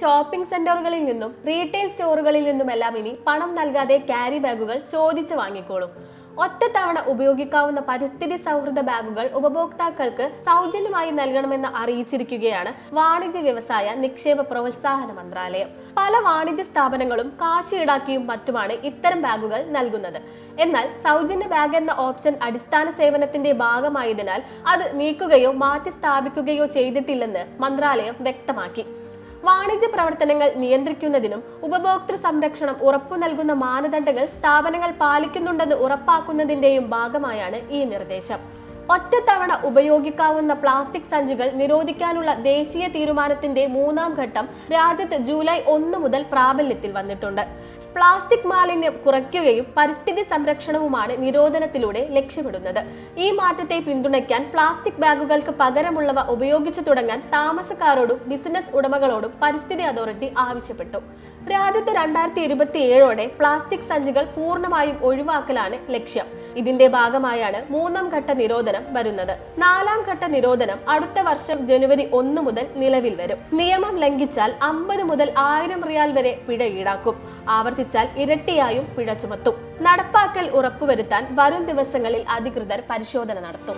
Shopping സെന്ററുകളിൽ നിന്നും retail സ്റ്റോറുകളിൽ നിന്നുമെല്ലാം ഇനി പണം നൽകാതെ ക്യാരി ബാഗുകൾ ചോദിച്ചു വാങ്ങിക്കോളും. ഒറ്റത്തവണ ഉപയോഗിക്കാവുന്ന പരിസ്ഥിതി സൗഹൃദ ബാഗുകൾ ഉപഭോക്താക്കൾക്ക് സൗജന്യമായി നൽകണമെന്ന് അറിയിച്ചിരിക്കുകയാണ് വാണിജ്യ വ്യവസായ നിക്ഷേപ പ്രോത്സാഹന മന്ത്രാലയം. പല വാണിജ്യ സ്ഥാപനങ്ങളും കാശ് ഈടാക്കിയും മറ്റുമാണ് ഇത്തരം ബാഗുകൾ നൽകുന്നത്. എന്നാൽ സൗജന്യ ബാഗ് എന്ന ഓപ്ഷൻ അടിസ്ഥാന സേവനത്തിന്റെ ഭാഗമായതിനാൽ അത് നീക്കുകയോ മാറ്റി സ്ഥാപിക്കുകയോ ചെയ്തിട്ടില്ലെന്ന് മന്ത്രാലയം വ്യക്തമാക്കി. വാണിജ്യ പ്രവർത്തനങ്ങൾ നിയന്ത്രിക്കുന്നതിനും ഉപഭോക്തൃ സംരക്ഷണം ഉറപ്പു നൽകുന്ന മാനദണ്ഡങ്ങൾ സ്ഥാപനങ്ങൾ പാലിക്കുന്നുണ്ടെന്ന് ഉറപ്പാക്കുന്നതിന്റെയും ഭാഗമായാണ് ഈ നിർദ്ദേശം. ഒറ്റത്തവണ ഉപയോഗിക്കാവുന്ന പ്ലാസ്റ്റിക് സഞ്ചികൾ നിരോധിക്കാനുള്ള ദേശീയ തീരുമാനത്തിന്റെ മൂന്നാം ഘട്ടം രാജ്യത്ത് ജൂലൈ ഒന്ന് മുതൽ പ്രാബല്യത്തിൽ വന്നിട്ടുണ്ട്. പ്ലാസ്റ്റിക് മാലിന്യം കുറയ്ക്കുകയും പരിസ്ഥിതി സംരക്ഷണവുമാണ് നിരോധനത്തിലൂടെ ലക്ഷ്യമിടുന്നത്. ഈ മാറ്റത്തെ പിന്തുണയ്ക്കാൻ പ്ലാസ്റ്റിക് ബാഗുകൾക്ക് പകരമുള്ളവ ഉപയോഗിച്ചു തുടങ്ങാൻ താമസക്കാരോടും ബിസിനസ് ഉടമകളോടും പരിസ്ഥിതി അതോറിറ്റി ആവശ്യപ്പെട്ടു. രാജ്യത്ത് രണ്ടായിരത്തി ഇരുപത്തി ഏഴോടെ പ്ലാസ്റ്റിക് സഞ്ചികൾ പൂർണമായും ഒഴിവാക്കലാണ് ലക്ഷ്യം. ഇതിന്റെ ഭാഗമായാണ് മൂന്നാം ഘട്ട നിരോധനം വരുന്നത്. നാലാം ഘട്ട നിരോധനം അടുത്ത വർഷം ജനുവരി ഒന്ന് മുതൽ നിലവിൽ വരും. നിയമം ലംഘിച്ചാൽ അമ്പത് മുതൽ ആയിരം റിയാൽ വരെ പിഴ ഈടാക്കും. ആവർത്തിച്ചാൽ ഇരട്ടിയായും പിഴ ചുമത്തും. നടപ്പാക്കൽ ഉറപ്പുവരുത്താൻ വരും ദിവസങ്ങളിൽ അധികൃതർ പരിശോധന നടത്തും.